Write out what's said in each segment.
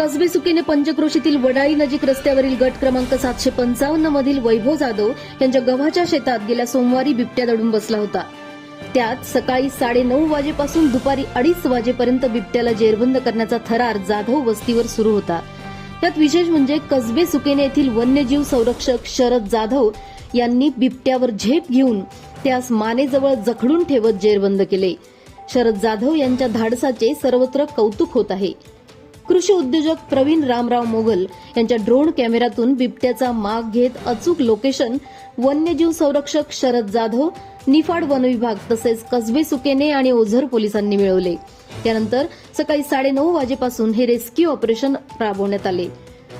कसबे सुकेने पंचक्रोशीतील वडाळी नजीक रस्त्यावरील गट क्रमांक सातशे पंचावन्न मधील वैभव जाधव यांच्या गव्हाच्या शेतात गेल्या सोमवारी बिबट्या दडून बसला होता. त्यात सकाळी साडेनऊ वाजेपासून दुपारी अडीच वाजेपर्यंत बिबट्याला जेरबंद करण्याचा थरार जाधव वस्तीवर सुरू होता. यात विशेष म्हणजे कसबे सुकेने येथील वन्यजीव संरक्षक शरद जाधव यांनी बिबट्यावर झेप घेऊन त्यास मानेजवळ जखडून ठेवत जेरबंद केले. शरद जाधव यांच्या धाडसाचे सर्वत्र कौतुक होत आहे. कृषी उद्योजक प्रवीण रामराव मोगल यांच्या ड्रोन कॅमेऱ्यातून बिबट्याचा माग घेत अचूक लोकेशन वन्यजीव संरक्षक शरद जाधव निफाड वन विभाग तसेच कसबे सुकेने आणि ओझर पोलिसांनी मिळवले. त्यानंतर सकाळी साडेनऊ वाजेपासून हे रेस्क्यू ऑपरेशन राबवण्यात आले.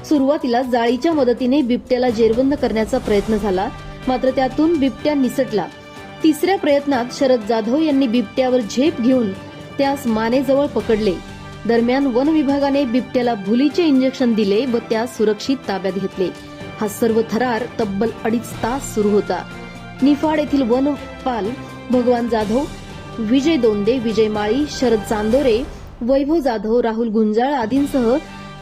सुरुवातीला जाळीच्या मदतीने बिबट्याला जेरबंद करण्याचा प्रयत्न झाला मात्र त्यातून बिबट्या निसटला. तिसऱ्या प्रयत्नात शरद जाधव यांनी बिबट्यावर झेप घेऊन त्यास मानेजवळ पकडले. दरम्यान वन विभागाने बिबट्याला भुलीचे इंजेक्शन दिले व त्यास सुरक्षित ताब्यात घेतले. हा सर्व थरार तब्बल अडीच तास सुरू होता. निफाड येथील वनपाल भगवान जाधव विजय दोंदे विजय माळी शरद चांदोरे वैभव जाधव राहुल गुंजाळ आदींसह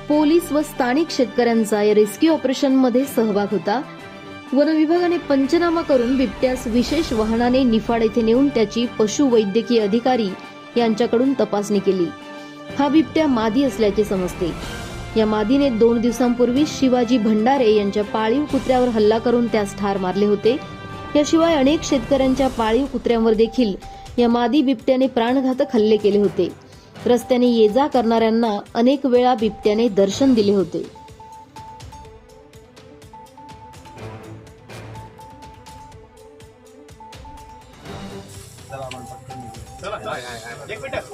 पोलीस व स्थानिक शेतकऱ्यांचा या रेस्क्यू ऑपरेशनमध्ये सहभाग होता. वन विभागाने पंचनामा करून बिबट्यास विशेष वाहनाने निफाड येथे नेऊन त्याची पशुवैद्यकीय अधिकारी यांच्याकडून तपासणी केली. हा बिबट्या मादी असल्याचे समजते. या मादीने दोन दिवसांपूर्वी शिवाजी भंडारे यांच्या पाळीव कुत्र्यावर हल्ला करून त्यास ठार मारले होते. याशिवाय अनेक शेतकऱ्यांच्या पाळीव कुत्र्यांवर देखील या मादी बिबट्याने प्राणघातक हल्ले केले होते. रस्त्याने ये जा करणाऱ्यांना अनेक वेळा बिबट्याने दर्शन दिले होते. एक मिनिट.